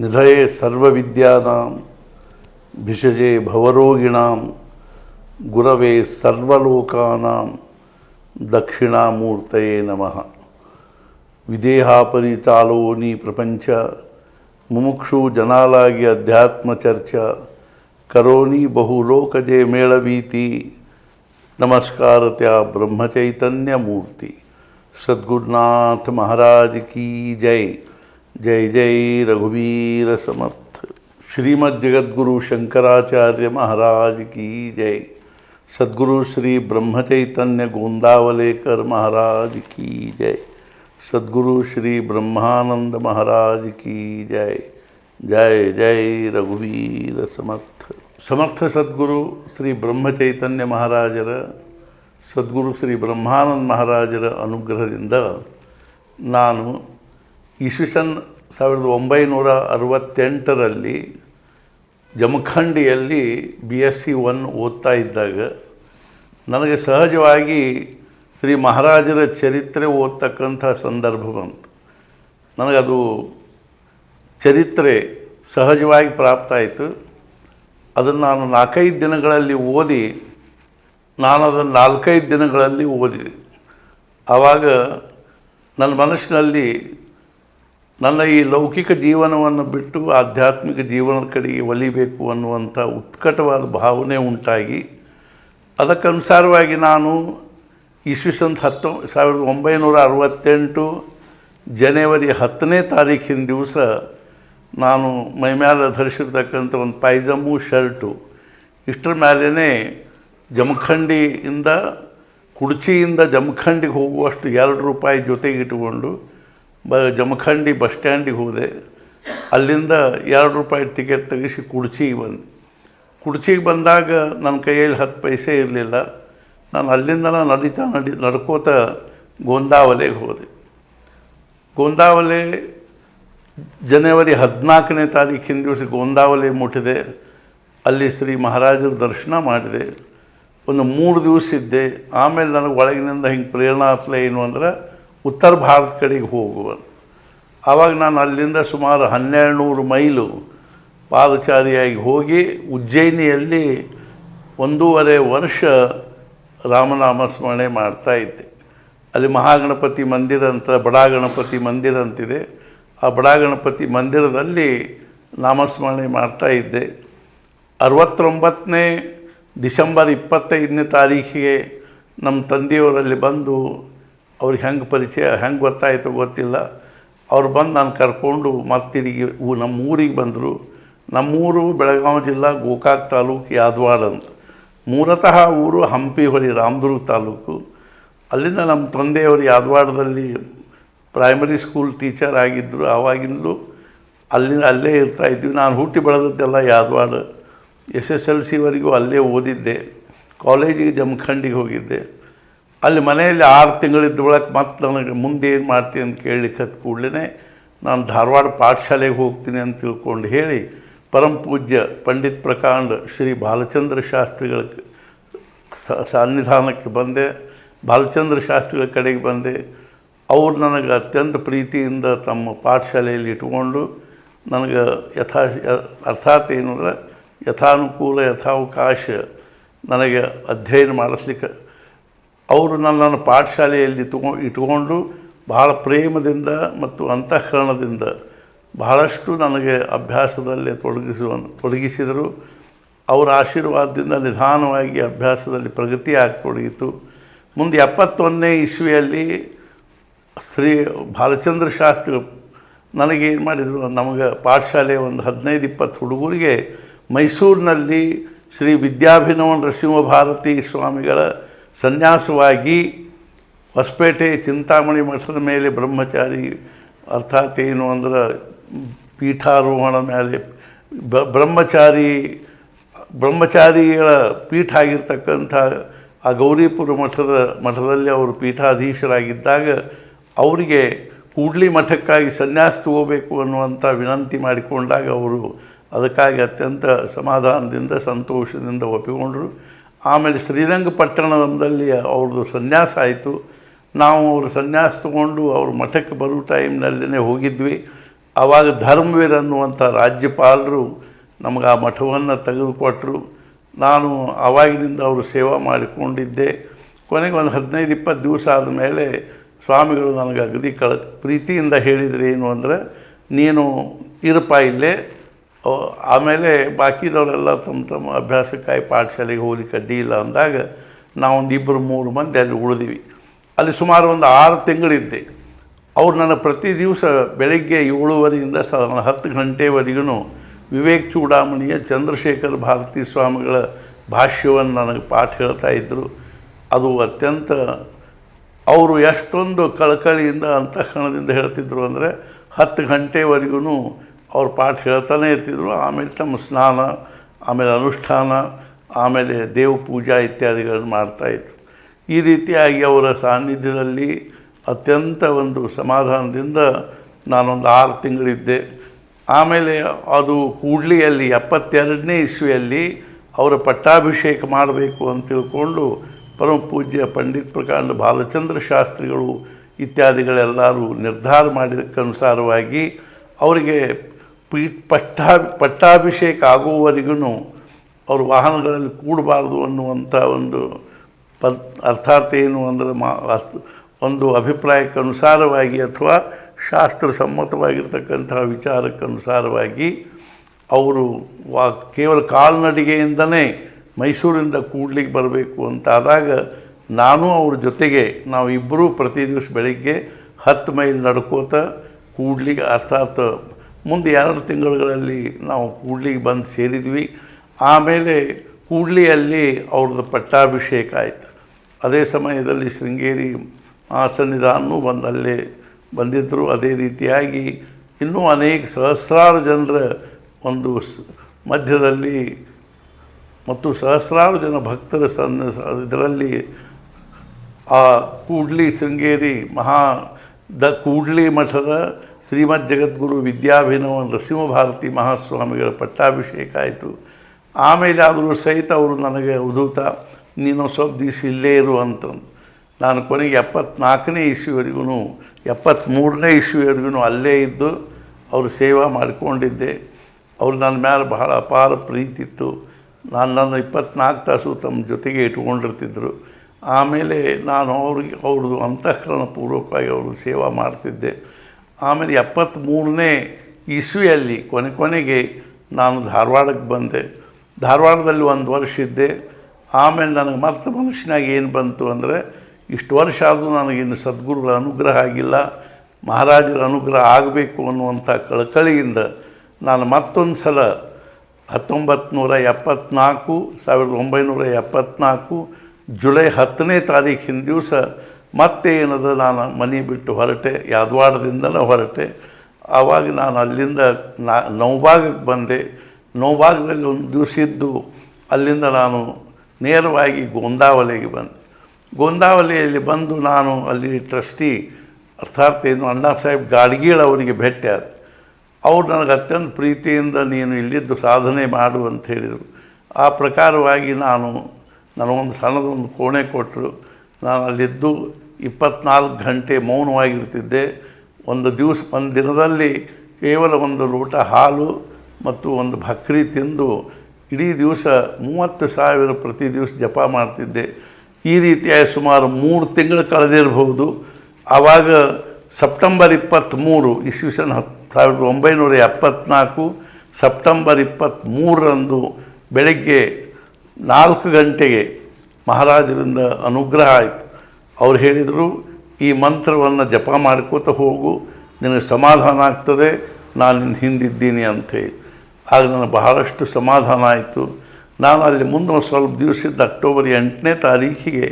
निधये सर्वविद्यानां, भिषजे भवरोगिणां, गुरवे सर्वलोकानां, दक्षिणामूर्तये नमः। विदेहापरिचालोनी प्रपंच मुमुक्षु जनालागि अध्यात्म चर्चा करोनी बहुलोकजे मेलवीति नमस्कार त्या ब्रह्मचैतन्य मूर्ति सद्गुरुनाथ महाराज की जय। ಜೈ ಜೈ ರಘುವೀರ ಸಮರ್ಥ ಶ್ರೀಮದ್ ಜಗದ್ಗುರು ಶಂಕರಾಚಾರ್ಯ ಮಹಾರಾಜ್ ಕಿ ಜೈ ಸದ್ಗುರು ಶ್ರೀ ಬ್ರಹ್ಮಚೈತನ್ಯ ಗೋಂದಾವಲೇಕರ್ ಮಹಾರಾಜ್ ಕಿ ಜೈ ಸದ್ಗುರು ಶ್ರೀ ಬ್ರಹ್ಮಾನಂದ ಮಹಾರಾಜ್ ಕಿ ಜೈ ಜೈ ಜೈ ರಘುವೀರ ಸಮರ್ಥ ಸಮರ್ಥ ಸದ್ಗುರು ಶ್ರೀ ಬ್ರಹ್ಮಚೈತನ್ಯ ಮಹಾರಾಜರ ಸದ್ಗುರು ಶ್ರೀ ಬ್ರಹ್ಮಾನಂದ ಮಹಾರಾಜರ ಅನುಗ್ರಹದಿಂದ ನಾನು ಇಸ್ವಿಸನ್ ಸಾವಿರದ ಒಂಬೈನೂರ ಅರವತ್ತೆಂಟರಲ್ಲಿ ಜಮಖಂಡಿಯಲ್ಲಿ ಬಿ ಎಸ್ ಸಿ ಒನ್ ಓದ್ತಾ ಇದ್ದಾಗ ನನಗೆ ಸಹಜವಾಗಿ ಶ್ರೀ ಮಹಾರಾಜರ ಚರಿತ್ರೆ ಓದ್ತಕ್ಕಂಥ ಸಂದರ್ಭ ಬಂತು. ನನಗದು ಚರಿತ್ರೆ ಸಹಜವಾಗಿ ಪ್ರಾಪ್ತ ಆಯಿತು. ಅದನ್ನು ನಾನು ನಾಲ್ಕೈದು ದಿನಗಳಲ್ಲಿ ಓದಿ ನಾನು ಅದನ್ನು ನಾಲ್ಕೈದು ದಿನಗಳಲ್ಲಿ ಓದಿದೆ. ಆವಾಗ ನನ್ನ ಮನಸ್ಸಿನಲ್ಲಿ ನನ್ನ ಈ ಲೌಕಿಕ ಜೀವನವನ್ನು ಬಿಟ್ಟು ಆಧ್ಯಾತ್ಮಿಕ ಜೀವನದ ಕಡೆಗೆ ಒಲಿಬೇಕು ಅನ್ನುವಂಥ ಉತ್ಕಟವಾದ ಭಾವನೆ ಉಂಟಾಗಿ ಅದಕ್ಕನುಸಾರವಾಗಿ ನಾನು ಇಸ್ವಿಸಂತ ಹತ್ತೊ ಸಾವಿರದ ಒಂಬೈನೂರ ಅರವತ್ತೆಂಟು ಜನವರಿ ಹತ್ತನೇ ತಾರೀಕಿನ ದಿವಸ ನಾನು ಮೈಮ್ಯಾಲ ಧರಿಸಿರ್ತಕ್ಕಂಥ ಒಂದು ಪೈಜಾಮು ಶರ್ಟು, ಇಷ್ಟರ ಮೇಲೇ ಜಮಖಂಡಿಯಿಂದ, ಕುಡ್ಚಿಯಿಂದ ಜಮಖಂಡಿಗೆ ಹೋಗುವಷ್ಟು ಎರಡು ರೂಪಾಯಿ ಜೊತೆಗೆ ಇಟ್ಟುಕೊಂಡು ಬ ಜಮಖಂಡಿ ಬಸ್ ಸ್ಟ್ಯಾಂಡಿಗೆ ಹೋದೆ. ಅಲ್ಲಿಂದ ಎರಡು ರೂಪಾಯಿ ಟಿಕೆಟ್ ತೆಗಿಸಿ ಕುಡ್ಚಿಗೆ ಬಂದೆ. ಕುಡ್ಚಿಗೆ ಬಂದಾಗ ನನ್ನ ಕೈಯಲ್ಲಿ ಹತ್ತು ಪೈಸೆ ಇರಲಿಲ್ಲ. ನಾನು ಅಲ್ಲಿಂದ ನಡೀತಾ ನಡಿ ನಡ್ಕೋತ ಗೋಂದಾವಲೆಗೆ ಹೋದೆ. ಗೋಂದಾವಲೆ ಜನವರಿ ಹದಿನಾಲ್ಕನೇ ತಾರೀಕಿನ ದಿವಸ ಗೋಂದಾವಲೆ ಮುಟ್ಟಿದೆ. ಅಲ್ಲಿ ಶ್ರೀ ಮಹಾರಾಜರ ದರ್ಶನ ಮಾಡಿದೆ. ಒಂದು ಮೂರು ದಿವಸ ಇದ್ದೆ. ಆಮೇಲೆ ನನಗೆ ಒಳಗಿನಿಂದ ಹಿಂಗೆ ಪ್ರೇರಣಾ ಏನು ಅಂದ್ರೆ ಉತ್ತರ ಭಾರತ ಕಡೆಗೆ ಹೋಗುವ ಆವಾಗ ನಾನು ಅಲ್ಲಿಂದ ಸುಮಾರು ಹನ್ನೆರಡು ನೂರು ಮೈಲು ಪಾದಚಾರಿಯಾಗಿ ಹೋಗಿ ಉಜ್ಜಯಿನಿಯಲ್ಲಿ ಒಂದೂವರೆ ವರ್ಷ ರಾಮನಾಮ ಸ್ಮರಣೆ ಮಾಡ್ತಾ ಇದ್ದೆ. ಅಲ್ಲಿ ಮಹಾಗಣಪತಿ ಮಂದಿರ ಅಂತ ಬಡಾಗಣಪತಿ ಮಂದಿರ ಅಂತಿದೆ. ಆ ಬಡಾಗಣಪತಿ ಮಂದಿರದಲ್ಲಿ ನಾಮಸ್ಮರಣೆ ಮಾಡ್ತಾ ಇದ್ದೆ. ಅರವತ್ತೊಂಬತ್ತನೇ ಡಿಸೆಂಬರ್ ಇಪ್ಪತ್ತೈದನೇ ತಾರೀಖಿಗೆ ನಮ್ಮ ತಂದೆಯವರಲ್ಲಿ ಬಂದು ಅವ್ರಿಗೆ ಹೆಂಗೆ ಪರಿಚಯ, ಹೆಂಗೆ ಗೊತ್ತಾಯಿತು ಗೊತ್ತಿಲ್ಲ. ಅವ್ರು ಬಂದು ನಾನು ಕರ್ಕೊಂಡು ಮತ್ತೆ ತಿರುಗಿ ಊ ನಮ್ಮ ಊರಿಗೆ ಬಂದರು. ನಮ್ಮೂರು ಬೆಳಗಾವಿ ಜಿಲ್ಲಾ ಗೋಕಾಕ್ ತಾಲೂಕು ಯಾದವಾಡ ಅಂತ. ಮೂಲತಃ ಊರು ಹಂಪಿ ಹೊಳಿ ರಾಮದುರ್ಗ ತಾಲೂಕು. ಅಲ್ಲಿಂದ ನಮ್ಮ ತಂದೆಯವರು ಯಾದವಾಡದಲ್ಲಿ ಪ್ರೈಮರಿ ಸ್ಕೂಲ್ ಟೀಚರ್ ಆಗಿದ್ದರು. ಆವಾಗಿಂದಲೂ ಅಲ್ಲಿಂದ ಅಲ್ಲೇ ಇರ್ತಾ ಇದ್ವಿ. ನಾನು ಹುಟ್ಟಿ ಬೆಳೆದದ್ದೆಲ್ಲ ಯಾದವಾಡ. ಎಸ್ ಎಸ್ ಎಲ್ ಸಿವರೆಗೂ ಅಲ್ಲೇ ಓದಿದ್ದೆ. ಕಾಲೇಜಿಗೆ ಜಮಖಂಡಿಗೆ ಹೋಗಿದ್ದೆ. ಅಲ್ಲಿ ಮನೆಯಲ್ಲಿ ಆರು ತಿಂಗಳಿದ್ದ ಒಳಗೆ ಮತ್ತೆ ನನಗೆ ಮುಂದೆ ಏನು ಮಾಡ್ತೀನಿ ಅಂತ ಕೇಳಲಿಕ್ಕೆ ಹತ್ತು ಕೂಡಲೇ ನಾನು ಧಾರವಾಡ ಪಾಠಶಾಲೆಗೆ ಹೋಗ್ತೀನಿ ಅಂತ ತಿಳ್ಕೊಂಡು ಹೇಳಿ ಪರಮ ಪೂಜ್ಯ ಪಂಡಿತ್ ಪ್ರಕಾಂಡ್ ಶ್ರೀ ಬಾಲಚಂದ್ರ ಶಾಸ್ತ್ರಿಗಳ ಸನ್ನಿಧಾನಕ್ಕೆ ಬಂದೆ, ಬಾಲಚಂದ್ರ ಶಾಸ್ತ್ರಿಗಳ ಕಡೆಗೆ ಬಂದೆ. ಅವರು ನನಗೆ ಅತ್ಯಂತ ಪ್ರೀತಿಯಿಂದ ತಮ್ಮ ಪಾಠಶಾಲೆಯಲ್ಲಿ ಇಟ್ಕೊಂಡು ನನಗೆ ಯಥಾ ಅರ್ಥಾತ್ ಏನಂದ್ರೆ ಯಥಾನುಕೂಲ, ಯಥಾವಕಾಶ ನನಗೆ ಅಧ್ಯಯನ ಮಾಡಿಸ್ಲಿಕ್ಕೆ ಅವರು ನನ್ನನ್ನು ಪಾಠಶಾಲೆಯಲ್ಲಿ ಇಟ್ಕೊ, ಇಟ್ಕೊಂಡು ಬಹಳ ಪ್ರೇಮದಿಂದ ಮತ್ತು ಅಂತಃಕರಣದಿಂದ ಬಹಳಷ್ಟು ನನಗೆ ಅಭ್ಯಾಸದಲ್ಲಿ ತೊಡಗಿಸುವ, ತೊಡಗಿಸಿದರು. ಅವರ ಆಶೀರ್ವಾದದಿಂದ ನಿಧಾನವಾಗಿ ಅಭ್ಯಾಸದಲ್ಲಿ ಪ್ರಗತಿ ಆಗತೊಡಗಿತು ಮುಂದೆ ಎಪ್ಪತ್ತೊಂದನೇ ಇಸ್ವಿಯಲ್ಲಿ ಶ್ರೀ ಬಾಲಚಂದ್ರ ಶಾಸ್ತ್ರಿ ನನಗೇನು ಮಾಡಿದರು, ನಮಗೆ ಪಾಠಶಾಲೆ ಒಂದು ಹದಿನೈದು ಇಪ್ಪತ್ತು ಹುಡುಗರಿಗೆ ಮೈಸೂರಿನಲ್ಲಿ ಶ್ರೀ ವಿದ್ಯಾಭಿನವ ನರಸಿಂಹ ಭಾರತಿ ಸ್ವಾಮಿಗಳ ಸನ್ಯಾಸವಾಗಿ ಹೊಸಪೇಟೆ ಚಿಂತಾಮಣಿ ಮಠದ ಮೇಲೆ ಬ್ರಹ್ಮಚಾರಿ ಅರ್ಥಾತ್ ಏನು ಅಂದ್ರೆ ಪೀಠಾರೋಹಣ ಮೇಲೆ ಬ್ರಹ್ಮಚಾರಿ, ಬ್ರಹ್ಮಚಾರಿಗಳ ಪೀಠ ಆಗಿರ್ತಕ್ಕಂಥ ಆ ಗೌರಿಪುರ ಮಠದ, ಮಠದಲ್ಲಿ ಅವರು ಪೀಠಾಧೀಶರಾಗಿದ್ದಾಗ ಅವರಿಗೆ ಕೂಡ್ಲಿ ಮಠಕ್ಕಾಗಿ ಸನ್ಯಾಸ ತಗೋಬೇಕು ಅನ್ನುವಂಥ ವಿನಂತಿ ಮಾಡಿಕೊಂಡಾಗ ಅವರು ಅದಕ್ಕಾಗಿ ಅತ್ಯಂತ ಸಮಾಧಾನದಿಂದ, ಸಂತೋಷದಿಂದ ಒಪ್ಪಿಕೊಂಡರು. ಆಮೇಲೆ ಶ್ರೀರಂಗಪಟ್ಟಣದಲ್ಲಿ ಅವ್ರದ್ದು ಸನ್ಯಾಸ ಆಯಿತು. ನಾವು ಅವರು ಸನ್ಯಾಸ ತಗೊಂಡು ಅವ್ರ ಮಠಕ್ಕೆ ಬರೋ ಟೈಮ್ನಲ್ಲೇ ಹೋಗಿದ್ವಿ. ಆವಾಗ ಧರ್ಮವೀರ್ ಅನ್ನುವಂಥ ರಾಜ್ಯಪಾಲರು ನಮಗೆ ಆ ಮಠವನ್ನು ತೆಗೆದುಕೊಟ್ರು. ನಾನು ಆವಾಗಿನಿಂದ ಅವರು ಸೇವಾ ಮಾಡಿಕೊಂಡಿದ್ದೆ. ಕೊನೆಗೆ ಒಂದು ಹದಿನೈದು, ಇಪ್ಪತ್ತು ದಿವಸ ಆದಮೇಲೆ ಸ್ವಾಮಿಗಳು ನನಗೆ ಅಗದಿ ಕಳ ಪ್ರೀತಿಯಿಂದ ಹೇಳಿದ್ರು ಏನು ಅಂದರೆ, ನೀನು ಇರಪ್ಪ ಇಲ್ಲೇ ಆಮೇಲೆ ಬಾಕಿದವರೆಲ್ಲ ತಮ್ಮ ತಮ್ಮ ಅಭ್ಯಾಸಕ್ಕಾಗಿ ಪಾಠಶಾಲೆಗೆ ಹೋಗ್ಲಿಕ್ಕೆ ಅಡ್ಡಿ ಇಲ್ಲ ಅಂದಾಗ ನಾವೊಂದು ಇಬ್ಬರು ಮೂರು ಮಂದಿ ಅಲ್ಲಿ ಉಳಿದಿವಿ. ಅಲ್ಲಿ ಸುಮಾರು ಒಂದು ಆರು ತಿಂಗಳಿದ್ದೆ. ಅವ್ರು ನನ್ನ ಪ್ರತಿ ದಿವಸ ಬೆಳಗ್ಗೆ ಏಳುವರೆಯಿಂದ ಸಾಧಾರಣ ಹತ್ತು ಗಂಟೆವರೆಗೂ ವಿವೇಕ್ ಚೂಡಾಮಣಿಯ ಚಂದ್ರಶೇಖರ್ ಭಾರತಿ ಸ್ವಾಮಿಗಳ ಭಾಷ್ಯವನ್ನು ನನಗೆ ಪಾಠ ಹೇಳ್ತಾ ಇದ್ದರು ಅದು ಅತ್ಯಂತ ಅವರು ಎಷ್ಟೊಂದು ಕಳಕಳಿಯಿಂದ ಅಂತಃಕರಣದಿಂದ ಹೇಳ್ತಿದ್ರು ಅಂದರೆ ಹತ್ತು ಗಂಟೆವರೆಗೂ ಅವ್ರು ಪಾಠ ಹೇಳ್ತಾನೆ ಇರ್ತಿದ್ರು. ಆಮೇಲೆ ತಮ್ಮ ಸ್ನಾನ, ಆಮೇಲೆ ಅನುಷ್ಠಾನ, ಆಮೇಲೆ ದೇವ ಪೂಜಾ ಇತ್ಯಾದಿಗಳನ್ನು ಮಾಡ್ತಾಯಿತ್ತು ಈ ರೀತಿಯಾಗಿ ಅವರ ಸಾನ್ನಿಧ್ಯದಲ್ಲಿ ಅತ್ಯಂತ ಒಂದು ಸಮಾಧಾನದಿಂದ ನಾನೊಂದು ಆರು ತಿಂಗಳಿದ್ದೆ. ಆಮೇಲೆ ಅದು ಕೂಡ್ಲಿಯಲ್ಲಿ, ಎಪ್ಪತ್ತೆರಡನೇ ಇಸ್ವಿಯಲ್ಲಿ ಅವರ ಪಟ್ಟಾಭಿಷೇಕ ಮಾಡಬೇಕು ಅಂತ ತಿಳ್ಕೊಂಡು ಪರಮ ಪೂಜ್ಯ ಪಂಡಿತ್ ಪ್ರಕಾಂಡ ಬಾಲಚಂದ್ರ ಶಾಸ್ತ್ರಿಗಳು ಇತ್ಯಾದಿಗಳೆಲ್ಲರೂ ನಿರ್ಧಾರ ಮಾಡಿದಕ್ಕನುಸಾರವಾಗಿ ಅವರಿಗೆ ಪೀ ಪಟ್ಟಾ ಪಟ್ಟಾಭಿಷೇಕ ಆಗುವವರೆಗೂ ಅವರು ವಾಹನಗಳಲ್ಲಿ ಕೂಡಬಾರ್ದು ಅನ್ನುವಂಥ ಒಂದು ಪ ಅರ್ಥಾರ್ಥ ಏನು ಅಂದರೆ ಮಾ ಒಂದು ಒಂದು ಅಭಿಪ್ರಾಯಕ್ಕನುಸಾರವಾಗಿ ಅಥವಾ ಶಾಸ್ತ್ರ ಸಮ್ಮತವಾಗಿರ್ತಕ್ಕಂತಹ ವಿಚಾರಕ್ಕನುಸಾರವಾಗಿ ಅವರು ವಾ ಕೇವಲ ಕಾಲ್ನಡಿಗೆಯಿಂದನೇ ಮೈಸೂರಿಂದ ಕೂಡ್ಲಿಕ್ಕೆ ಬರಬೇಕು ಅಂತಾದಾಗ ನಾನು ಅವ್ರ ಜೊತೆಗೆ ನಾವು ಇಬ್ಬರೂ ಪ್ರತಿ ದಿವಸ ಬೆಳಿಗ್ಗೆ ಹತ್ತು ಮೈಲ್ ನಡ್ಕೋತ ಕೂಡ್ಲಿಗೆ ಅರ್ಥಾತ್ ಮುಂದೆ ಎರಡು ತಿಂಗಳುಗಳಲ್ಲಿ ನಾವು ಕೂಡ್ಲಿಗೆ ಬಂದು ಸೇರಿದ್ವಿ. ಆಮೇಲೆ ಕೂಡ್ಲಿಯಲ್ಲಿ ಅವ್ರದ್ದು ಪಟ್ಟಾಭಿಷೇಕ ಆಯಿತು. ಅದೇ ಸಮಯದಲ್ಲಿ ಶೃಂಗೇರಿ ಮಹಾಸನ್ನಿಧಾನೂ ಬಂದು ಅಲ್ಲೇ ಬಂದಿದ್ದರು. ಅದೇ ರೀತಿಯಾಗಿ ಇನ್ನೂ ಅನೇಕ ಸಹಸ್ರಾರು ಜನರ ಒಂದು ಮಧ್ಯದಲ್ಲಿ ಮತ್ತು ಸಹಸ್ರಾರು ಜನ ಭಕ್ತರ ಸನ್ನ ಇದರಲ್ಲಿ ಆ ಕೂಡ್ಲಿ ಶೃಂಗೇರಿ ಮಹಾ ದ ಕೂಡ್ಲಿ ಮಠದ ಶ್ರೀಮದ್ ಜಗದ್ಗುರು ವಿದ್ಯಾಭಿನವ ನರಸಿಂಹಭಾರತಿ ಮಹಾಸ್ವಾಮಿಗಳ ಪಟ್ಟಾಭಿಷೇಕ ಆಯಿತು. ಆಮೇಲೆ ಆದರೂ ಸಹಿತ ಅವರು ನನಗೆ ಉದೂತ ನೀನು ಸ್ವಲ್ಪ ದಿವಸ ಇಲ್ಲೇ ಇರು ಅಂತಂದು. ನಾನು ಕೊನೆಗೆ ಎಪ್ಪತ್ನಾಲ್ಕನೇ ಇಸ್ವಿವರೆಗೂ ಎಪ್ಪತ್ತ್ಮೂರನೇ ಇಸ್ವಿವರೆಗೂ ಅಲ್ಲೇ ಇದ್ದು ಅವರು ಸೇವಾ ಮಾಡಿಕೊಂಡಿದ್ದೆ. ಅವ್ರು ನನ್ನ ಮೇಲೆ ಬಹಳ ಅಪಾರ ಪ್ರೀತಿ ಇತ್ತು. ನಾನು ನನ್ನ ಇಪ್ಪತ್ನಾಲ್ಕು ತಾಸು ತಮ್ಮ ಜೊತೆಗೆ ಇಟ್ಕೊಂಡಿರ್ತಿದ್ರು ಆಮೇಲೆ ನಾನು ಅವ್ರಿಗೆ, ಅವ್ರದ್ದು ಅಂತಃಕರಣ ಪೂರ್ವಕವಾಗಿ ಅವರು ಸೇವಾ ಮಾಡ್ತಿದ್ದೆ. ಆಮೇಲೆ ಎಪ್ಪತ್ತ್ಮೂರನೇ ಇಸ್ವಿಯಲ್ಲಿ ಕೊನೆ ಕೊನೆಗೆ ನಾನು ಧಾರವಾಡಕ್ಕೆ ಬಂದೆ. ಧಾರವಾಡದಲ್ಲಿ ಒಂದು ವರ್ಷ ಇದ್ದೆ. ಆಮೇಲೆ ನನಗೆ ಮತ್ತೆ ಮನುಷ್ಯನಾಗ ಏನು ಬಂತು ಅಂದರೆ, ಇಷ್ಟು ವರ್ಷ ಆದರೂ ನನಗಿನ್ನು ಸದ್ಗುರುಗಳ ಅನುಗ್ರಹ ಆಗಿಲ್ಲ. ಮಹಾರಾಜರ ಅನುಗ್ರಹ ಆಗಬೇಕು ಅನ್ನುವಂಥ ಕಳಕಳಿಯಿಂದ ನಾನು ಮತ್ತೊಂದು ಸಲ ಹತ್ತೊಂಬತ್ತು ನೂರ ಎಪ್ಪತ್ನಾಲ್ಕು ಸಾವಿರದ ಒಂಬೈನೂರ ಎಪ್ಪತ್ನಾಲ್ಕು ಜುಲೈ ಹತ್ತನೇ ತಾರೀಕಿನ ದಿವಸ ಮತ್ತೆ ಏನದ ನಾನು ಮನೆ ಬಿಟ್ಟು ಹೊರಟೆ ಯಾದವಾಡದಿಂದಲೇ ಹೊರಟೆ. ಆವಾಗ ನಾನು ಅಲ್ಲಿಂದ ನಾ, ನೌಭಾಗಕ್ಕೆ ಬಂದೆ. ನೌಭಾಗದಲ್ಲಿ ಒಂದು ದಿವಸ ಇದ್ದು ಅಲ್ಲಿಂದ ನಾನು ನೇರವಾಗಿ ಗೋಂದಾವಲೆಗೆ ಬಂದೆ. ಗೋಂದಾವಲೆಯಲ್ಲಿ ಬಂದು ನಾನು ಅಲ್ಲಿ ಟ್ರಸ್ಟಿ ಅರ್ಥಾತ್ ಏನು, ಅಣ್ಣಾ ಸಾಹೇಬ್ ಗಾಡ್ಗೀಳ್ ಅವರಿಗೆ ಭೇಟಿ ಆದ. ಅವ್ರು ನನಗೆ ಅತ್ಯಂತ ಪ್ರೀತಿಯಿಂದ ನೀನು ಇಲ್ಲಿದ್ದು ಸಾಧನೆ ಮಾಡು ಅಂತ ಹೇಳಿದರು. ಆ ಪ್ರಕಾರವಾಗಿ ನಾನು ನನಗೊಂದು ಸಣ್ಣದೊಂದು ಕೋಣೆ ಕೊಟ್ಟರು. ನಾನು ಅಲ್ಲಿದ್ದು ಇಪ್ಪತ್ನಾಲ್ಕು ಗಂಟೆ ಮೌನವಾಗಿರ್ತಿದ್ದೆ. ಒಂದು ದಿವಸ, ಒಂದು ದಿನದಲ್ಲಿ ಕೇವಲ ಒಂದು ಲೋಟ ಹಾಲು ಮತ್ತು ಒಂದು ಭಕ್ರಿ ತಿಂದು ಇಡೀ ದಿವಸ ಮೂವತ್ತು ಸಾವಿರ ಪ್ರತಿ ದಿವಸ ಜಪ ಮಾಡ್ತಿದ್ದೆ. ಈ ರೀತಿಯಾಗಿ ಸುಮಾರು ಮೂರು ತಿಂಗಳು ಕಳೆದಿರಬಹುದು. ಆವಾಗ ಸೆಪ್ಟೆಂಬರ್ ಇಪ್ಪತ್ತ್ಮೂರು, ಇಸ್ವಿಸನ್ ಹತ್ತು ಸಾವಿರದ ಒಂಬೈನೂರ ಎಪ್ಪತ್ನಾಲ್ಕು ಸೆಪ್ಟೆಂಬರ್ ಇಪ್ಪತ್ತ್ಮೂರರಂದು ಬೆಳಗ್ಗೆ ನಾಲ್ಕು ಗಂಟೆಗೆ ಮಹಾರಾಜರಿಂದ ಅನುಗ್ರಹ ಆಯಿತು. ಅವ್ರು ಹೇಳಿದರು, ಈ ಮಂತ್ರವನ್ನು ಜಪ ಮಾಡ್ಕೋತ ಹೋಗು, ನಿನಗೆ ಸಮಾಧಾನ ಆಗ್ತದೆ, ನಾನು ನಿನ್ನ ಹಿಂದಿದ್ದೀನಿ ಅಂತೇಳಿ ಆಗ ನನಗೆ ಬಹಳಷ್ಟು ಸಮಾಧಾನ ಆಯಿತು. ನಾನು ಅಲ್ಲಿ ಮುಂದೆ ಒಂದು ಸ್ವಲ್ಪ ದಿವಸದ ಅಕ್ಟೋಬರ್ ಎಂಟನೇ ತಾರೀಕಿಗೆ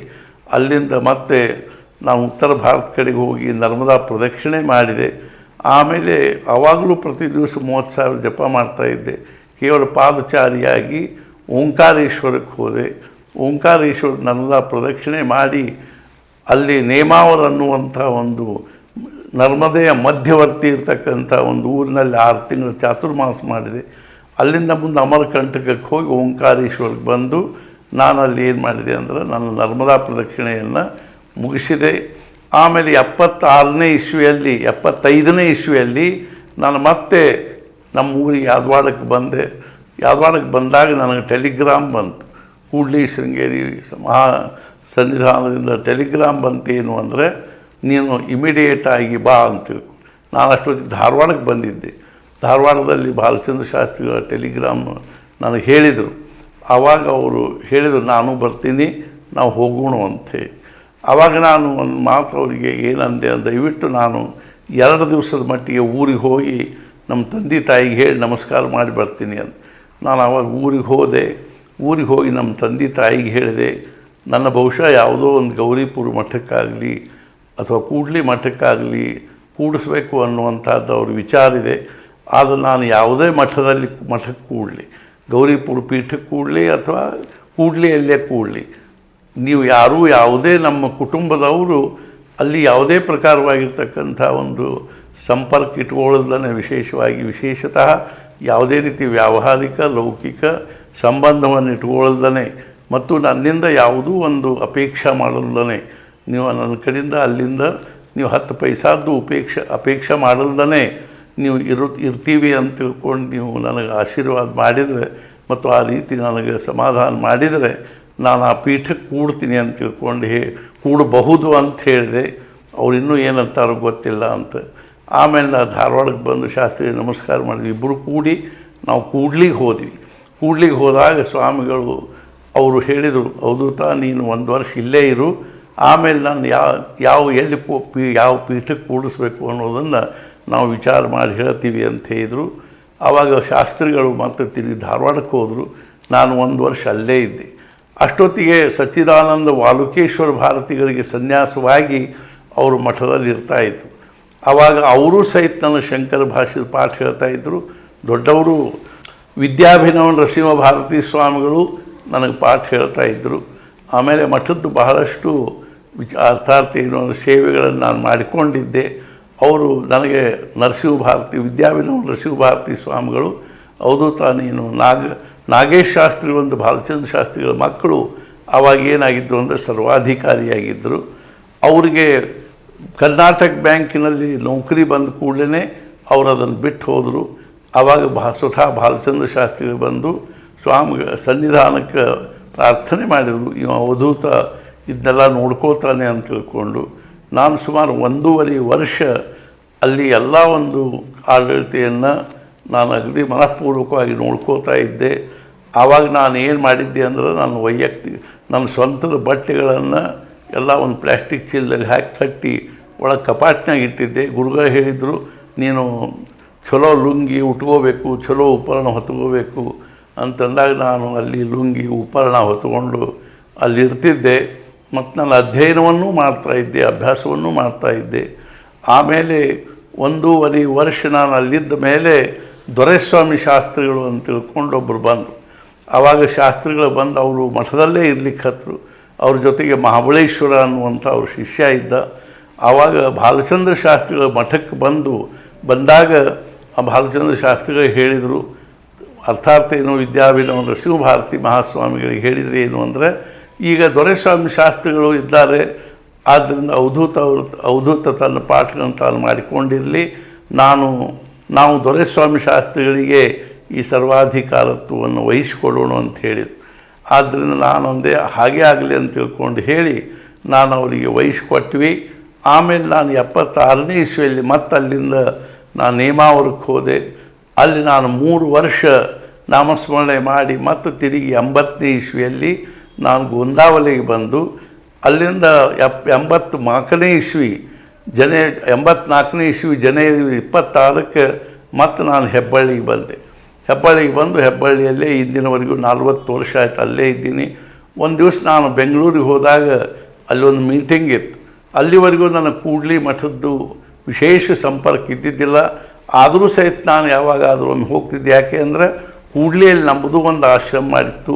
ಅಲ್ಲಿಂದ ಮತ್ತೆ ನಾವು ಉತ್ತರ ಭಾರತ ಕಡೆಗೆ ಹೋಗಿ ನರ್ಮದಾ ಪ್ರದಕ್ಷಿಣೆ ಮಾಡಿದೆ. ಆಮೇಲೆ ಆವಾಗಲೂ ಪ್ರತಿ ದಿವಸ ಮೂವತ್ತು ಸಾವಿರ ಜಪ ಮಾಡ್ತಾಯಿದ್ದೆ ಕೇವಲ ಪಾದಚಾರಿಯಾಗಿ ಓಂಕಾರೇಶ್ವರಕ್ಕೆ ಹೋದೆ. ಓಂಕಾರೇಶ್ವರ ಪ್ರದಕ್ಷಿಣೆ ಮಾಡಿ ಅಲ್ಲಿ ನೇಮಾವರ ಅನ್ನುವಂಥ ಒಂದು ನರ್ಮದೆಯ ಮಧ್ಯವರ್ತಿ ಇರ್ತಕ್ಕಂಥ ಒಂದು ಊರಿನಲ್ಲಿ ಆರು ತಿಂಗಳು ಚಾತುರ್ಮಾಸ ಮಾಡಿದೆ. ಅಲ್ಲಿಂದ ಮುಂದೆ ಅಮರಕಂಟಕಕ್ಕೆ ಹೋಗಿ ಓಂಕಾರೇಶ್ವರಕ್ಕೆ ಬಂದು ನಾನು ಅಲ್ಲಿ ಏನು ಮಾಡಿದೆ ಅಂದರೆ ನನ್ನ ನರ್ಮದಾ ಪ್ರದಕ್ಷಿಣೆಯನ್ನು ಮುಗಿಸಿದೆ. ಆಮೇಲೆ ಎಪ್ಪತ್ತಾರನೇ ಇಸ್ವಿಯಲ್ಲಿ, ಎಪ್ಪತ್ತೈದನೇ ಇಸ್ವಿಯಲ್ಲಿ ನಾನು ಮತ್ತೆ ನಮ್ಮ ಊರಿಗೆ ಯಾದವಾಡಕ್ಕೆ ಬಂದೆ. ಯಾದವಾಡಕ್ಕೆ ಬಂದಾಗ ನನಗೆ ಟೆಲಿಗ್ರಾಮ್ ಬಂತು. ಕೂಡ್ಲಿ ಶೃಂಗೇರಿ ಮಹಾ ಸನ್ನಿಧಾನದಿಂದ ಟೆಲಿಗ್ರಾಮ್ ಬಂತೇನು ಅಂದರೆ, ನೀನು ಇಮಿಡಿಯೇಟ್ ಆಗಿ ಬಾ ಅಂತ ನಾನು ಅಷ್ಟೊತ್ತಿಗೆ ಧಾರವಾಡಕ್ಕೆ ಬಂದಿದ್ದೆ. ಧಾರವಾಡದಲ್ಲಿ ಬಾಲಚಂದ್ರ ಶಾಸ್ತ್ರಿಗಳ ಟೆಲಿಗ್ರಾಮ್ ನನಗೆ ಹೇಳಿದರು. ಆವಾಗ ಅವರು ಹೇಳಿದರು, ನಾನು ಬರ್ತೀನಿ, ನಾವು ಹೋಗೋಣ ಅಂತೆ. ಆವಾಗ ನಾನು ಒಂದು ಮಾತು ಅವರಿಗೆ ಏನಂದೆ ದಯವಿಟ್ಟು ನಾನು ಎರಡು ದಿವಸದ ಮಟ್ಟಿಗೆ ಊರಿಗೆ ಹೋಗಿ ನಮ್ಮ ತಂದೆ ತಾಯಿಗೆ ಹೇಳಿ ನಮಸ್ಕಾರ ಮಾಡಿ ಬರ್ತೀನಿ ಅಂತ. ನಾನು ಆವಾಗ ಊರಿಗೆ ಹೋದೆ. ಊರಿಗೆ ಹೋಗಿ ನಮ್ಮ ತಂದೆ ತಾಯಿಗೆ ಹೇಳಿದೆ, ನನ್ನ ಬಹುಶಃ ಯಾವುದೋ ಒಂದು ಗೌರಿಪುರ ಮಠಕ್ಕಾಗಲಿ ಅಥವಾ ಕೂಡ್ಲಿ ಮಠಕ್ಕಾಗಲಿ ಕೂಡಿಸ್ಬೇಕು ಅನ್ನುವಂಥದ್ದು ಅವ್ರ ವಿಚಾರ ಇದೆ. ಆದರೆ ನಾನು ಯಾವುದೇ ಮಠದಲ್ಲಿ ಮಠಕ್ಕೆ ಕೂಡಲಿ, ಗೌರಿಪುರ ಪೀಠಕ್ಕೆ ಕೂಡಲಿ ಅಥವಾ ಕೂಡ್ಲಿಯಲ್ಲೇ ಕೂಡಲಿ, ನೀವು ಯಾರೂ ಯಾವುದೇ ನಮ್ಮ ಕುಟುಂಬದವರು ಅಲ್ಲಿ ಯಾವುದೇ ಪ್ರಕಾರವಾಗಿರ್ತಕ್ಕಂಥ ಒಂದು ಸಂಪರ್ಕ ಇಟ್ಕೊಳ್ಳೋದನ್ನೇ ವಿಶೇಷವಾಗಿ, ವಿಶೇಷತಃ ಯಾವುದೇ ರೀತಿ ವ್ಯಾವಹಾರಿಕ, ಲೌಕಿಕ ಸಂಬಂಧವನ್ನು ಇಟ್ಕೊಳ್ಳಲ್ದೇ ಮತ್ತು ನನ್ನಿಂದ ಯಾವುದೂ ಒಂದು ಅಪೇಕ್ಷೆ ಮಾಡಲ್ದೇ ನೀವು ನನ್ನ ಕಡೆಯಿಂದ ಅಲ್ಲಿಂದ ನೀವು ಹತ್ತು ಪೈಸಾದ್ದು ಉಪೇಕ್ಷೆ, ಅಪೇಕ್ಷೆ ಮಾಡಲ್ದನೆ ನೀವು ಇರು, ಇರ್ತೀವಿ ಅಂತ ತಿಳ್ಕೊಂಡು ನೀವು ನನಗೆ ಆಶೀರ್ವಾದ ಮಾಡಿದರೆ ಮತ್ತು ಆ ರೀತಿ ನನಗೆ ಸಮಾಧಾನ ಮಾಡಿದರೆ ನಾನು ಆ ಪೀಠಕ್ಕೆ ಕೂಡ್ತೀನಿ ಅಂತ ತಿಳ್ಕೊಂಡು ಹೇ, ಕೂಡಬಹುದು ಅಂತ ಹೇಳಿದೆ. ಅವ್ರು ಇನ್ನೂ ಏನಂತಾರೋ ಗೊತ್ತಿಲ್ಲ ಅಂತ. ಆಮೇಲೆ ನಾವು ಧಾರವಾಡಕ್ಕೆ ಬಂದು ಶಾಸ್ತ್ರಿ ನಮಸ್ಕಾರ ಮಾಡಿದ್ವಿ. ಇಬ್ಬರು ಕೂಡಿ ನಾವು ಕೂಡ್ಲಿಗೆ ಹೋದ್ವಿ. ಕೂಡ್ಲಿಗೆ ಹೋದಾಗ ಸ್ವಾಮಿಗಳು ಅವರು ಹೇಳಿದರು "ತಾ, ನೀನು ಒಂದು ವರ್ಷ ಇಲ್ಲೇ ಇರು, ಆಮೇಲೆ ನಾನು ಯಾವ ಯಾವ ಎಲ್ಲಿ ಪಿ ಯಾವ ಪೀಠಕ್ಕೆ ಕೂಡಿಸ್ಬೇಕು ಅನ್ನೋದನ್ನು ನಾವು ವಿಚಾರ ಮಾಡಿ ಹೇಳ್ತೀವಿ ಅಂತ ಹೇಳಿದರು. ಆವಾಗ ಶಾಸ್ತ್ರಿಗಳು ಮತ್ತೆ ತಿರುಗಿ ಧಾರವಾಡಕ್ಕೆ ಹೋದರು, ನಾನು ಒಂದು ವರ್ಷ ಅಲ್ಲೇ ಇದ್ದೆ. ಅಷ್ಟೊತ್ತಿಗೆ ಸಚ್ಚಿದಾನಂದ ವಾಲುಕೇಶ್ವರ ಭಾರತಿಗಳಿಗೆ ಸನ್ಯಾಸವಾಗಿ ಅವರು ಮಠದಲ್ಲಿ ಇರ್ತಾಯಿತ್ತು ಆವಾಗ ಅವರೂ ಸಹಿತ ನನ್ನ ಶಂಕರ ಭಾಷೆದ ಪಾಠ ಹೇಳ್ತಾ ಇದ್ದರು ದೊಡ್ಡವರು ವಿದ್ಯಾಭಿನವ ನರಸಿಂಹ ಭಾರತಿ ಸ್ವಾಮಿಗಳು ನನಗೆ ಪಾಠ ಹೇಳ್ತಾ ಇದ್ದರು. ಆಮೇಲೆ ಮಠದ್ದು ಬಹಳಷ್ಟು ವಿಚ, ಅರ್ಥಾರ್ಥ ಏನು ಸೇವೆಗಳನ್ನು ನಾನು ಮಾಡಿಕೊಂಡಿದ್ದೆ. ಅವರು ನನಗೆ ನರಸಿಂಹ ಭಾರತಿ ವಿದ್ಯಾಭಿನವ ನರಸಿಂಹ ಭಾರತಿ ಸ್ವಾಮಿಗಳು, ಹೌದು ತಾನೇನು ನಾಗ ನಾಗೇಶ್ ಶಾಸ್ತ್ರಿ ಒಂದು ಭಾಲಚಂದ್ರ ಶಾಸ್ತ್ರಿಗಳ ಮಕ್ಕಳು ಆವಾಗ ಏನಾಗಿದ್ದರು ಅಂದರೆ ಸರ್ವಾಧಿಕಾರಿಯಾಗಿದ್ದರು. ಅವರಿಗೆ ಕರ್ನಾಟಕ ಬ್ಯಾಂಕಿನಲ್ಲಿ ನೌಕರಿ ಬಂದ ಕೂಡಲೇ ಅವರು ಅದನ್ನು ಬಿಟ್ಟು ಹೋದರು. ಆವಾಗ ಭಾ ಸ್ವತಃ ಬಾಲಚಂದ್ರ ಶಾಸ್ತ್ರಿಗಳು ಬಂದು ಸ್ವಾಮಿ ಸನ್ನಿಧಾನಕ್ಕೆ ಪ್ರಾರ್ಥನೆ ಮಾಡಿದರು, ಇವ ಅವಧೂತ ಇದನ್ನೆಲ್ಲ ನೋಡ್ಕೋತಾನೆ ಅಂತ ತಿಳ್ಕೊಂಡು ನಾನು ಸುಮಾರು ಒಂದೂವರೆ ವರ್ಷ ಅಲ್ಲಿ ಎಲ್ಲ ಒಂದು ಆಡಳಿತೆಯನ್ನು ನಾನು ಅಗದಿ ಮನಃಪೂರ್ವಕವಾಗಿ ನೋಡ್ಕೋತಾ ಇದ್ದೆ. ಆವಾಗ ನಾನು ಏನು ಮಾಡಿದ್ದೆ ಅಂದ್ರೆ ನಾನು ವೈಯಕ್ತಿಕ ನನ್ನ ಸ್ವಂತದ ಬಟ್ಟೆಗಳನ್ನು ಎಲ್ಲ ಒಂದು ಪ್ಲ್ಯಾಸ್ಟಿಕ್ ಚೀಲದಲ್ಲಿ ಹಾಕಿ ಕಟ್ಟಿ ಒಳಗೆ ಕಪಾಟ್ನಾಗ ಇಟ್ಟಿದ್ದೆ. ಗುರುಗಳು ಹೇಳಿದರು, ನೀನು ಚಲೋ ಲುಂಗಿ ಉಟ್ಕೋಬೇಕು, ಚಲೋ ಉಪರಣ ಹೊತ್ಕೋಬೇಕು ಅಂತಂದಾಗ ನಾನು ಅಲ್ಲಿ ಲುಂಗಿ ಉಪರಣ ಹೊತ್ಕೊಂಡು ಅಲ್ಲಿ ಇರ್ತಿದ್ದೆ ಮತ್ತು ನಾನು ಅಧ್ಯಯನವನ್ನು ಅಭ್ಯಾಸವನ್ನು ಮಾಡ್ತಾಯಿದ್ದೆ ಆಮೇಲೆ ಒಂದೂವರೆ ವರ್ಷ ನಾನು ಅಲ್ಲಿದ್ದ ಮೇಲೆ ದೊರೆಸ್ವಾಮಿ ಶಾಸ್ತ್ರಿಗಳು ಅಂತ ತಿಳ್ಕೊಂಡು ಒಬ್ಬರು ಬಂದರು. ಆವಾಗ ಶಾಸ್ತ್ರಿಗಳು ಬಂದು ಅವರು ಮಠದಲ್ಲೇ ಇರ್ಲಿಕ್ಕೆ ಹತ್ತರು ಅವ್ರ ಜೊತೆಗೆ ಮಹಾಬಳೇಶ್ವರ ಅನ್ನುವಂಥ ಅವ್ರ ಶಿಷ್ಯ ಇದ್ದ. ಆವಾಗ ಬಾಲಚಂದ್ರ ಶಾಸ್ತ್ರಿಗಳ ಮಠಕ್ಕೆ ಬಂದು ಬಂದಾಗ ಆ ಬಾಲಚಂದ್ರ ಶಾಸ್ತ್ರಿಗಳು ಹೇಳಿದರು, ಅರ್ಥಾರ್ಥ ಏನು ವಿದ್ಯಾಭಿನವ ಅಂದರೆ ಭಾರತಿ ಮಹಾಸ್ವಾಮಿಗಳಿಗೆ ಹೇಳಿದರೆ ಏನು ಅಂದರೆ, ಈಗ ದೊರೆಸ್ವಾಮಿ ಶಾಸ್ತ್ರಿಗಳು ಇದ್ದಾರೆ ಆದ್ದರಿಂದ ಅವಧೂತ ಅವರು ಅವಧೂತ ತನ್ನ ಪಾಠಗಳನ್ನು ತಾನು ಮಾಡಿಕೊಂಡಿರಲಿ, ನಾನು, ನಾವು ದೊರೆಸ್ವಾಮಿ ಶಾಸ್ತ್ರಿಗಳಿಗೆ ಈ ಸರ್ವಾಧಿಕಾರತ್ವವನ್ನು ವಹಿಸಿಕೊಳ್ಳೋಣ ಅಂತ ಹೇಳಿದ್ರು. ಆದ್ದರಿಂದ ನಾನೊಂದೇ, ಹಾಗೆ ಆಗಲಿ ಅಂತ ತಿಳ್ಕೊಂಡು ಹೇಳಿ, ನಾನು ಅವರಿಗೆ ವಹಿಸಿಕೊಟ್ವಿ. ಆಮೇಲೆ ನಾನು ಎಪ್ಪತ್ತಾರನೇ ಇಸ್ವಿಯಲ್ಲಿ ಮತ್ತೆ ಅಲ್ಲಿಂದ ನಾನು ನೇಮಾವರಕ್ಕೆ ಹೋದೆ. ಅಲ್ಲಿ ನಾನು ಮೂರು ವರ್ಷ ನಾಮಸ್ಮರಣೆ ಮಾಡಿ ಮತ್ತು ತಿರುಗಿ ಎಂಬತ್ತನೇ ಇಸ್ವಿಯಲ್ಲಿ ನಾನು ಗೋಂದಾವಲಿಗೆ ಬಂದು, ಅಲ್ಲಿಂದ ಎಪ್, ಎಂಬತ್ತು ನಾಲ್ಕನೇ ಇಸ್ವಿ, ಜನೇ, ಎಂಬತ್ನಾಲ್ಕನೇ ಇಸ್ವಿ ಜನವರಿ ಇಪ್ಪತ್ತಾರಕ್ಕೆ ಮತ್ತು ನಾನು ಹೆಬ್ಬಳ್ಳಿಗೆ ಬಂದೆ. ಹೆಬ್ಬಳ್ಳಿಗೆ ಬಂದು ಹೆಬ್ಬಳ್ಳಿಯಲ್ಲೇ ಇಂದಿನವರೆಗೂ ನಲ್ವತ್ತು ವರ್ಷ ಆಯ್ತು ಅಲ್ಲೇ ಇದ್ದೀನಿ. ಒಂದು ದಿವಸ ನಾನು ಬೆಂಗಳೂರಿಗೆ ಹೋದಾಗ ಅಲ್ಲೊಂದು ಮೀಟಿಂಗ್ ಇತ್ತು. ಅಲ್ಲಿವರೆಗೂ ನನ್ನ ಕೂಡ್ಲಿ ಮಠದ್ದು ವಿಶೇಷ ಸಂಪರ್ಕ ಇದ್ದಿದ್ದಿಲ್ಲ. ಆದರೂ ಸಹಿತ ನಾನು ಯಾವಾಗಾದರೂ ಒಮ್ಮೆ ಹೋಗ್ತಿದ್ದೆ. ಯಾಕೆ ಅಂದರೆ ಕೂಡ್ಲಿಯಲ್ಲಿ ನಮ್ಮದು ಒಂದು ಆಶ್ರಮ ಮಾಡಿತ್ತು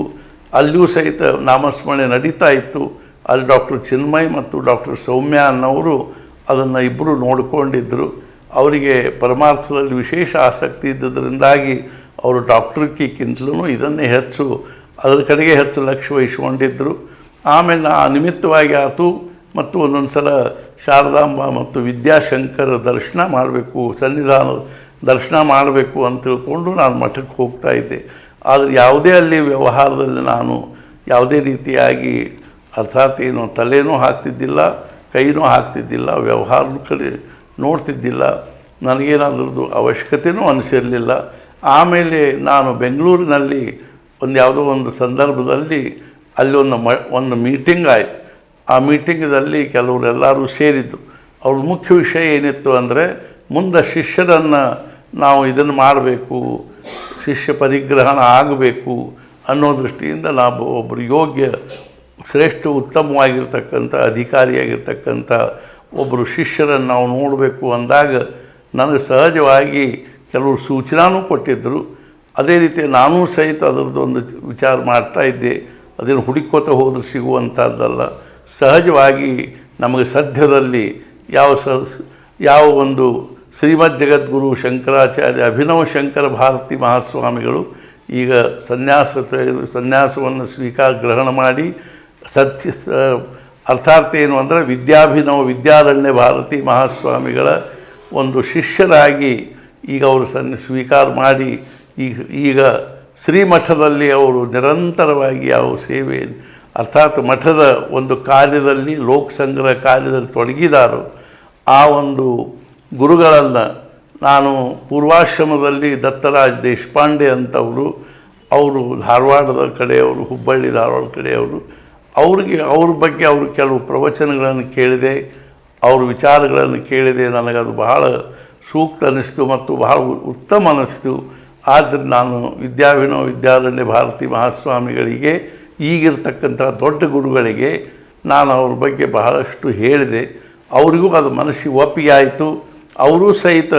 ಅಲ್ಲಿಯೂ ಸಹಿತ ನಾಮಸ್ಮರಣೆ ನಡೀತಾ ಇತ್ತು. ಅಲ್ಲಿ ಡಾಕ್ಟರ್ ಚಿನ್ಮಯ್ ಮತ್ತು ಡಾಕ್ಟರ್ ಸೌಮ್ಯ ಅನ್ನೋರು ಅದನ್ನು ಇಬ್ಬರು ನೋಡಿಕೊಂಡಿದ್ದರು ಅವರಿಗೆ ಪರಮಾರ್ಥದಲ್ಲಿ ವಿಶೇಷ ಆಸಕ್ತಿ ಇದ್ದುದರಿಂದಾಗಿ ಅವರು ಡಾಕ್ಟ್ರಿಕ್ಕಿಂತಲೂ ಇದನ್ನೇ ಹೆಚ್ಚು, ಅದರ ಕಡೆಗೆ ಹೆಚ್ಚು ಲಕ್ಷ್ಯ ವಹಿಸಿಕೊಂಡಿದ್ದರು ಆಮೇಲೆ ಆ ನಿಮಿತ್ತವಾಗಿ ಆಯಿತು ಮತ್ತು ಒಂದೊಂದು ಸಲ ಶಾರದಾಂಬ ಮತ್ತು ವಿದ್ಯಾಶಂಕರ ದರ್ಶನ ಮಾಡಬೇಕು, ಸನ್ನಿಧಾನ ದರ್ಶನ ಮಾಡಬೇಕು ಅಂತ ತಿಳ್ಕೊಂಡು ನಾನು ಮಠಕ್ಕೆ ಹೋಗ್ತಾ ಇದ್ದೆ. ಆದರೆ ಯಾವುದೇ ಅಲ್ಲಿ ವ್ಯವಹಾರದಲ್ಲಿ ನಾನು ಯಾವುದೇ ರೀತಿಯಾಗಿ ಅರ್ಥಾತ್ ಏನು ತಲೆನೂ ಹಾಕ್ತಿದ್ದಿಲ್ಲ, ಕೈನೂ ಹಾಕ್ತಿದ್ದಿಲ್ಲ ವ್ಯವಹಾರ ಕಡೆ ನೋಡ್ತಿದ್ದಿಲ್ಲ, ನನಗೇನಾದ್ರದ್ದು ಅವಶ್ಯಕತೆಯೂ ಅನಿಸಿರಲಿಲ್ಲ. ಆಮೇಲೆ ನಾನು ಬೆಂಗಳೂರಿನಲ್ಲಿ ಒಂದು ಯಾವುದೋ ಒಂದು ಸಂದರ್ಭದಲ್ಲಿ ಅಲ್ಲಿ ಒಂದು ಮ, ಒಂದು ಮೀಟಿಂಗ್ ಆಯಿತು. ಆ ಮೀಟಿಂಗದಲ್ಲಿ ಕೆಲವರೆಲ್ಲರೂ ಸೇರಿದ್ದು. ಅವ್ರ ಮುಖ್ಯ ವಿಷಯ ಏನಿತ್ತು ಅಂದರೆ, ಮುಂದೆ ಶಿಷ್ಯರನ್ನು ನಾವು ಇದನ್ನು ಮಾಡಬೇಕು, ಶಿಷ್ಯ ಪರಿಗ್ರಹಣ ಆಗಬೇಕು ಅನ್ನೋ ದೃಷ್ಟಿಯಿಂದ ನಾವು ಒಬ್ಬರು ಯೋಗ್ಯ, ಶ್ರೇಷ್ಠ, ಉತ್ತಮವಾಗಿರ್ತಕ್ಕಂಥ, ಅಧಿಕಾರಿಯಾಗಿರ್ತಕ್ಕಂಥ ಒಬ್ಬರು ಶಿಷ್ಯರನ್ನು ನಾವು ನೋಡಬೇಕು ಅಂದಾಗ ನನಗೆ ಸಹಜವಾಗಿ ಕೆಲವರು ಸೂಚನಾನೂ ಕೊಟ್ಟಿದ್ದರು ಅದೇ ರೀತಿ ನಾನೂ ಸಹಿತ ಅದರದ್ದು ಒಂದು ವಿಚಾರ ಮಾಡ್ತಾ ಇದ್ದೆ. ಅದನ್ನು ಹುಡುಕೋತ ಹೋದ್ರೆ ಸಿಗುವಂಥದ್ದಲ್ಲ. ಸಹಜವಾಗಿ ನಮಗೆ ಸದ್ಯದಲ್ಲಿ ಯಾವ ಸ, ಯಾವ ಒಂದು ಶ್ರೀಮದ್ ಜಗದ್ಗುರು ಶಂಕರಾಚಾರ್ಯ ಅಭಿನವ ಶಂಕರ ಭಾರತಿ ಮಹಾಸ್ವಾಮಿಗಳು ಈಗ ಸನ್ಯಾಸ ಸನ್ಯಾಸವನ್ನು ಸ್ವೀಕಾರ ಗ್ರಹಣ ಮಾಡಿ ಸತ್ಯ ಅರ್ಥಾರ್ಥ ಏನು ಅಂದರೆ ವಿದ್ಯಾಭಿನವ ವಿದ್ಯಾರಣ್ಯ ಭಾರತಿ ಮಹಾಸ್ವಾಮಿಗಳ ಒಂದು ಶಿಷ್ಯರಾಗಿ ಈಗ ಅವರು ಸನ್ನಿ ಸ್ವೀಕಾರ ಮಾಡಿ ಈಗ ಈಗ ಶ್ರೀಮಠದಲ್ಲಿ ಅವರು ನಿರಂತರವಾಗಿ ಯಾವ ಸೇವೆ ಅರ್ಥಾತ್ ಮಠದ ಒಂದು ಕಾರ್ಯದಲ್ಲಿ ಲೋಕ ಸಂಗ್ರಹ ಕಾರ್ಯದಲ್ಲಿ ತೊಡಗಿದಾರೋ, ಆ ಒಂದು ಗುರುಗಳನ್ನು ನಾನು ಪೂರ್ವಾಶ್ರಮದಲ್ಲಿ ದತ್ತರಾಜ್ ದೇಶಪಾಂಡೆ ಅಂತವರು, ಅವರು ಧಾರವಾಡದ ಕಡೆಯವರು, ಹುಬ್ಬಳ್ಳಿ ಧಾರವಾಡ ಕಡೆಯವರು, ಅವ್ರಿಗೆ ಅವ್ರ ಬಗ್ಗೆ ಅವರು ಕೆಲವು ಪ್ರವಚನಗಳನ್ನು ಕೇಳಿದೆ, ಅವ್ರ ವಿಚಾರಗಳನ್ನು ಕೇಳಿದೆ, ನನಗದು ಬಹಳ ಸೂಕ್ತ ಅನ್ನಿಸ್ತು ಮತ್ತು ಬಹಳ ಉತ್ತಮ ಅನ್ನಿಸ್ತು ಆದರೆ ನಾನು ವಿದ್ಯಾಭಿನವ ವಿದ್ಯಾರಣ್ಯ ಭಾರತಿ ಮಹಾಸ್ವಾಮಿಗಳಿಗೆ ಈಗಿರ್ತಕ್ಕಂಥ ದೊಡ್ಡ ಗುರುಗಳಿಗೆ ನಾನು ಅವ್ರ ಬಗ್ಗೆ ಬಹಳಷ್ಟು ಹೇಳಿದೆ. ಅವರಿಗೂ ಅದು ಮನಸ್ಸಿಗೆ ಒಪ್ಪಿಗೆ ಆಯಿತು ಅವರೂ ಸಹಿತ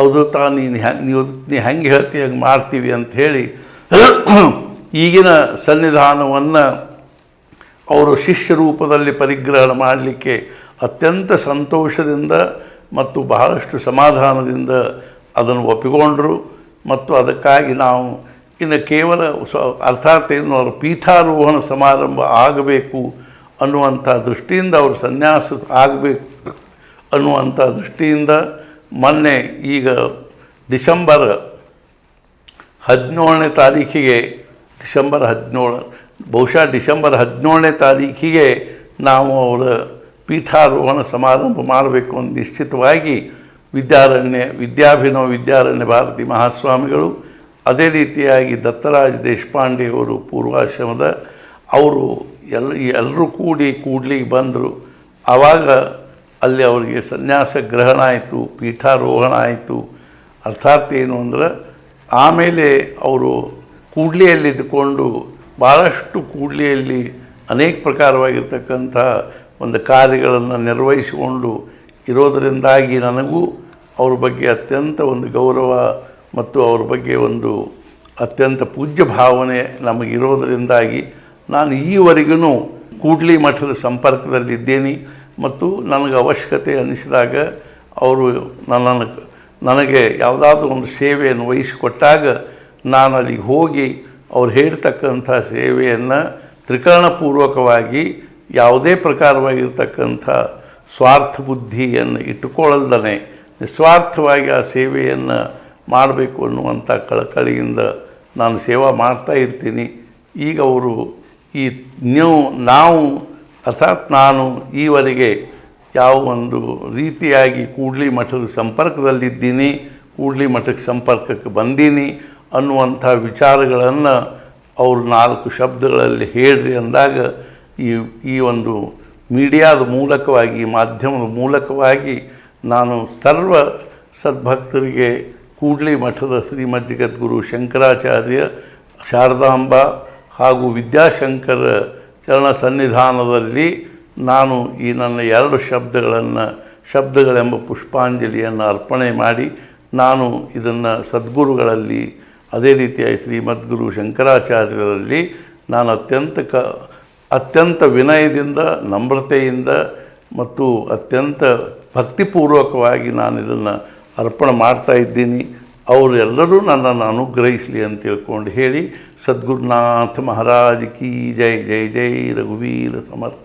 ಅದು ತಾ, ನೀನು ಹ್ಯಾ, ನೀವು, ನೀ ಹೆಂಗೆ ಹೇಳ್ತೀವಿ ಹಂಗೆ ಮಾಡ್ತೀವಿ ಅಂತ ಹೇಳಿ ಈಗಿನ ಸನ್ನಿಧಾನವನ್ನು ಅವರು ಶಿಷ್ಯ ರೂಪದಲ್ಲಿ ಪರಿಗ್ರಹಣ ಮಾಡಲಿಕ್ಕೆ ಅತ್ಯಂತ ಸಂತೋಷದಿಂದ ಮತ್ತು ಬಹಳಷ್ಟು ಸಮಾಧಾನದಿಂದ ಅದನ್ನು ಒಪ್ಪಿಕೊಂಡರು. ಮತ್ತು ಅದಕ್ಕಾಗಿ ನಾವು ಇನ್ನು ಕೇವಲ ಸ್ವ ಅರ್ಥಾರ್ಥ ಏನು ಅವರ ಪೀಠಾರೋಹಣ ಸಮಾರಂಭ ಆಗಬೇಕು ಅನ್ನುವಂಥ ದೃಷ್ಟಿಯಿಂದ ಅವರು ಸನ್ಯಾಸ ಆಗಬೇಕು ಅನ್ನುವಂಥ ದೃಷ್ಟಿಯಿಂದ ಮೊನ್ನೆ ಈಗ ಡಿಸೆಂಬರ್ ಹದಿನೇಳನೇ ತಾರೀಖಿಗೆ ಡಿಸೆಂಬರ್ ಹದಿನೇಳು, ಬಹುಶಃ ಡಿಸೆಂಬರ್ ಹದಿನೇಳನೇ ತಾರೀಖಿಗೆ ನಾವು ಅವರ ಪೀಠಾರೋಹಣ ಸಮಾರಂಭ ಮಾಡಬೇಕು ಅಂತ ನಿಶ್ಚಿತವಾಗಿ ವಿದ್ಯಾರಣ್ಯ, ವಿದ್ಯಾಭಿನವ ವಿದ್ಯಾರಣ್ಯ ಭಾರತಿ ಮಹಾಸ್ವಾಮಿಗಳು ಅದೇ ರೀತಿಯಾಗಿ ದತ್ತರಾಜ್ ದೇಶಪಾಂಡೆಯವರು ಪೂರ್ವಾಶ್ರಮದ, ಅವರು ಎಲ್ಲ, ಎಲ್ಲರೂ ಕೂಡಿ ಕೂಡ್ಲಿಗೆ ಬಂದರು. ಆವಾಗ ಅಲ್ಲಿ ಅವರಿಗೆ ಸನ್ಯಾಸ ಗ್ರಹಣ ಆಯಿತು, ಪೀಠಾರೋಹಣ ಆಯಿತು. ಅರ್ಥಾರ್ಥ ಏನು ಅಂದ್ರೆ, ಆಮೇಲೆ ಅವರು ಕೂಡ್ಲಿಯಲ್ಲಿದ್ದುಕೊಂಡು ಭಾಳಷ್ಟು ಕೂಡ್ಲಿಯಲ್ಲಿ ಅನೇಕ ಪ್ರಕಾರವಾಗಿರ್ತಕ್ಕಂಥ ಒಂದು ಕಾರ್ಯಗಳನ್ನು ನಿರ್ವಹಿಸಿಕೊಂಡು ಇರೋದರಿಂದಾಗಿ ನನಗೂ ಅವ್ರ ಬಗ್ಗೆ ಅತ್ಯಂತ ಒಂದು ಗೌರವ ಮತ್ತು ಅವ್ರ ಬಗ್ಗೆ ಒಂದು ಅತ್ಯಂತ ಪೂಜ್ಯ ಭಾವನೆ ನಮಗಿರೋದರಿಂದಾಗಿ ನಾನು ಈವರೆಗೂ ಕೂಡ್ಲಿ ಮಠದ ಸಂಪರ್ಕದಲ್ಲಿದ್ದೇನೆ ಮತ್ತು ನನಗೆ ಅವಶ್ಯಕತೆ ಅನಿಸಿದಾಗ ಅವರು ನನ್ನನ್ನು ನನಗೆ ಯಾವುದಾದ್ರೂ ಒಂದು ಸೇವೆಯನ್ನು ವಹಿಸಿಕೊಟ್ಟಾಗ ನಾನು ಅಲ್ಲಿಗೆ ಹೋಗಿ ಅವ್ರು ಹೇಳ್ತಕ್ಕಂಥ ಸೇವೆಯನ್ನು ತ್ರಿಕರಣಪೂರ್ವಕವಾಗಿ ಯಾವುದೇ ಪ್ರಕಾರವಾಗಿರ್ತಕ್ಕಂಥ ಸ್ವಾರ್ಥ ಬುದ್ಧಿಯನ್ನು ಇಟ್ಟುಕೊಳ್ಳಲ್ದನೆ ನಿಸ್ವಾರ್ಥವಾಗಿ ಆ ಸೇವೆಯನ್ನು ಮಾಡಬೇಕು ಅನ್ನುವಂಥ ಕಳಕಳಿಯಿಂದ ನಾನು ಸೇವಾ ಮಾಡ್ತಾ ಇರ್ತೀನಿ. ಈಗ ಅವರು ಈ ನೀವು ನಾವು, ಅರ್ಥಾತ್ ನಾನು ಈವರೆಗೆ ಯಾವ ಒಂದು ರೀತಿಯಾಗಿ ಕೂಡ್ಲಿ ಮಠದ ಸಂಪರ್ಕದಲ್ಲಿದ್ದೀನಿ, ಕೂಡ್ಲಿ ಮಠಕ್ಕೆ ಸಂಪರ್ಕಕ್ಕೆ ಬಂದೀನಿ ಅನ್ನುವಂಥ ವಿಚಾರಗಳನ್ನು ಅವರು ನಾಲ್ಕು ಶಬ್ದಗಳಲ್ಲಿ ಹೇಳ್ರಿ ಅಂದಾಗ ಈ ಈ ಒಂದು ಮೀಡಿಯಾದ ಮೂಲಕವಾಗಿ, ಮಾಧ್ಯಮದ ಮೂಲಕವಾಗಿ ನಾನು ಸರ್ವ ಸದ್ಭಕ್ತರಿಗೆ ಕೂಡ್ಲಿ ಮಠದ ಶ್ರೀಮದ್ ಜಗದ್ಗುರು ಶಂಕರಾಚಾರ್ಯ ಶಾರದಾಂಬ ಹಾಗೂ ವಿದ್ಯಾಶಂಕರ ಚರಣ ಸನ್ನಿಧಾನದಲ್ಲಿ ನಾನು ಈ ನನ್ನ ಎರಡು ಶಬ್ದಗಳನ್ನು, ಶಬ್ದಗಳೆಂಬ ಪುಷ್ಪಾಂಜಲಿಯನ್ನು ಅರ್ಪಣೆ ಮಾಡಿ ನಾನು ಇದನ್ನು ಸದ್ಗುರುಗಳಲ್ಲಿ, ಅದೇ ರೀತಿಯಾಗಿ ಶ್ರೀಮದ್ಗುರು ಶಂಕರಾಚಾರ್ಯರಲ್ಲಿ ನಾನು ಅತ್ಯಂತ ಕ, ಅತ್ಯಂತ ವಿನಯದಿಂದ ನಮ್ರತೆಯಿಂದ ಮತ್ತು ಅತ್ಯಂತ ಭಕ್ತಿಪೂರ್ವಕವಾಗಿ ನಾನು ಇದನ್ನು ಅರ್ಪಣೆ ಮಾಡ್ತಾ ಇದ್ದೀನಿ. ಅವರೆಲ್ಲರೂ ನನ್ನನ್ನು ಅನುಗ್ರಹಿಸಲಿ ಅಂತ ತಿಳ್ಕೊಂಡು ಹೇಳಿ, ಸದ್ಗುರುನಾಥ ಮಹಾರಾಜ್ ಕಿ ಜೈ ಜೈ ಜೈ, ರಘುವೀರ ಸಮರ್ಥ.